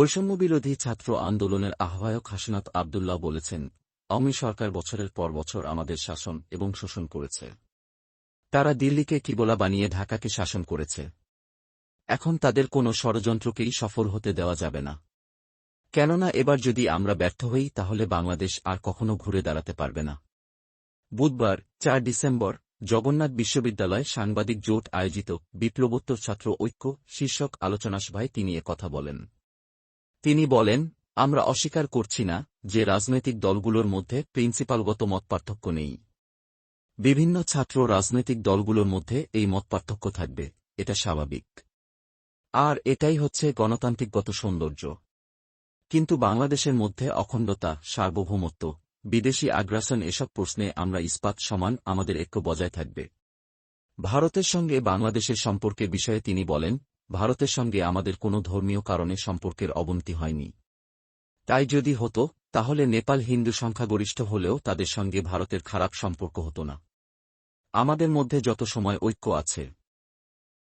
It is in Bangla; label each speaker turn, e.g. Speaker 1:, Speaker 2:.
Speaker 1: বৈষম্যবিরোধী ছাত্র আন্দোলনের আহ্বায়ক হাসনাত আবদুল্লাহ বলেছেন, আওয়ামী সরকার বছরের পর বছর আমাদের শাসন এবং শোষণ করেছে। তারা দিল্লিকে কিবলা বানিয়ে ঢাকাকে শাসন করেছে। এখন তাদের কোনো ষড়যন্ত্রকেই সফল হতে দেওয়া যাবে না। কেননা এবার যদি আমরা ব্যর্থ হই, তাহলে বাংলাদেশ আর কখনো ঘুরে দাঁড়াতে পারবে না। বুধবার, চার ডিসেম্বর, জগন্নাথ বিশ্ববিদ্যালয় সাংবাদিক জোট আয়োজিত বিপ্লবোত্তর ছাত্র ঐক্য শীর্ষক আলোচনা সভায় তিনি কথা বলেন। তিনি বলেন, আমরা অস্বীকার করছি না যে রাজনৈতিক দলগুলোর মধ্যে প্রিন্সিপালগত মতপার্থক্য নেই। বিভিন্ন ছাত্র রাজনৈতিক দলগুলোর মধ্যে এই মতপার্থক্য থাকবে, এটা স্বাভাবিক। আর এটাই হচ্ছে গণতান্ত্রিকগত সৌন্দর্য। কিন্তু বাংলাদেশের মধ্যে অখণ্ডতা, সার্বভৌমত্ব, বিদেশি আগ্রাসন এসব প্রশ্নে আমরা ইস্পাত সমান আমাদের ঐক্য বজায় থাকবে। ভারতের সঙ্গে বাংলাদেশের সম্পর্কের বিষয়ে তিনি বলেন ভারতের সঙ্গে আমাদের কোনো ধর্মীয় কারণে সম্পর্কের অবনতি হয়নি। তাই যদি হতো, তাহলে নেপাল হিন্দু সংখ্যাগরিষ্ঠ হলেও তাদের সঙ্গে ভারতের খারাপ সম্পর্ক হতো না। আমাদের মধ্যে যত সময় ঐক্য আছে